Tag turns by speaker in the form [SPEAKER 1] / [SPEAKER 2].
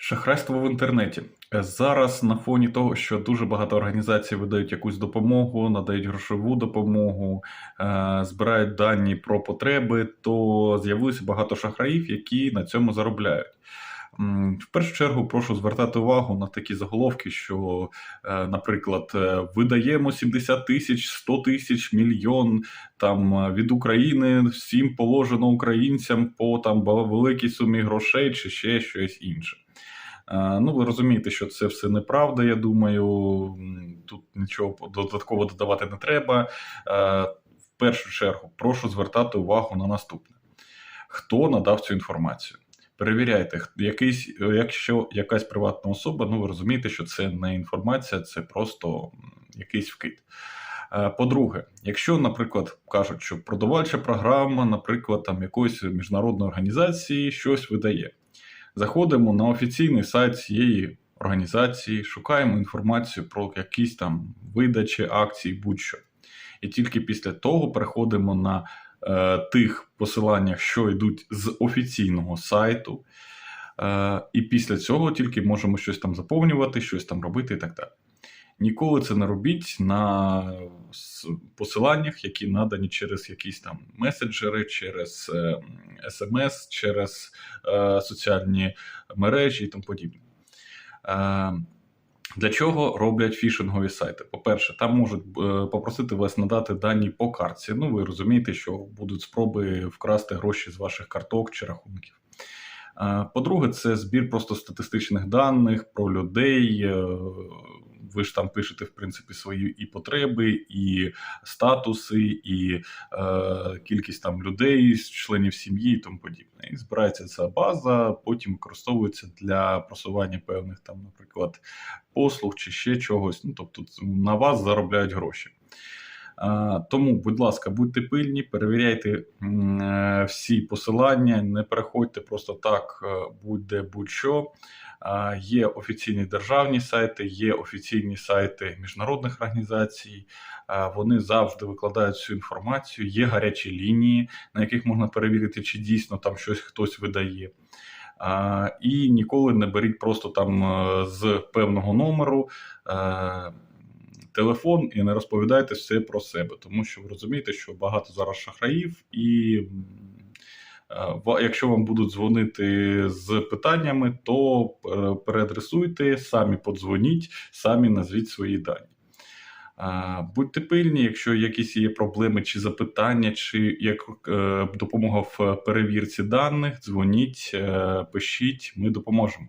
[SPEAKER 1] Шахрайство в інтернеті. Е, Зараз на фоні того, що дуже багато організацій видають якусь допомогу, надають грошову допомогу, е, збирають дані про потреби, то з'явилося багато шахраїв, які на цьому заробляють. В першу чергу прошу звертати увагу на такі заголовки, що, е, наприклад, е, видаємо 70 тисяч, 100 тисяч, мільйон там е, від України всім положено українцям по там великій сумі грошей чи ще щось інше. Ну, ви розумієте, що це все неправда. Я думаю, тут нічого додатково додавати не треба. В першу чергу, прошу звертати увагу на наступне: хто надав цю інформацію. Перевіряйте, якийсь, е, якщо якась приватна особа, ну ви розумієте, що це не інформація, це просто якийсь вкид. Е, По-друге, якщо, наприклад, кажуть, що продавальча програма, наприклад, там якоїсь міжнародної організації щось видає, заходимо на офіційний сайт цієї організації, шукаємо інформацію про якісь там видачі, акції, будь-що. І тільки після того переходимо на е, тих посиланнях, що йдуть з офіційного сайту. Е, і після цього тільки можемо щось там заповнювати, щось там робити і так далі. Ніколи це не робіть на посиланнях, які надані через якісь там меседжери, через е, смс, через е, соціальні мережі і тому подібне. Е, для чого роблять фішингові сайти? По-перше, там можуть е, попросити вас надати дані по картці. Ну, ви розумієте, що будуть спроби вкрасти гроші з ваших карток чи рахунків. Е, По-друге, це збір просто статистичних даних про людей. Ви ж там пишете, в принципі, свої і потреби, і статуси, і е, кількість там людей, членів сім'ї і тому подібне. І збирається ця база, потім використовується для просування певних там, наприклад, послуг чи ще чогось. Ну, тобто на вас заробляють гроші. Тому, будь ласка, будьте пильні, перевіряйте е, всі посилання, не переходьте просто так, е, будь-де будь-що. Є офіційні державні сайти, є офіційні сайти міжнародних організацій. Вони завжди викладають всю інформацію. Є гарячі лінії, на яких можна перевірити, чи дійсно там щось хтось видає. І ніколи не беріть просто там е, з певного номеру. Е, телефон і не розповідайте все про себе, тому що ви розумієте, що багато зараз шахраїв, і е, якщо вам будуть дзвонити з питаннями, то е, переадресуйте, самі подзвоніть, самі назвіть свої дані. Будьте пильні, якщо якісь є проблеми чи запитання, чи як е, допомога в перевірці даних, дзвоніть, е, пишіть, ми допоможемо.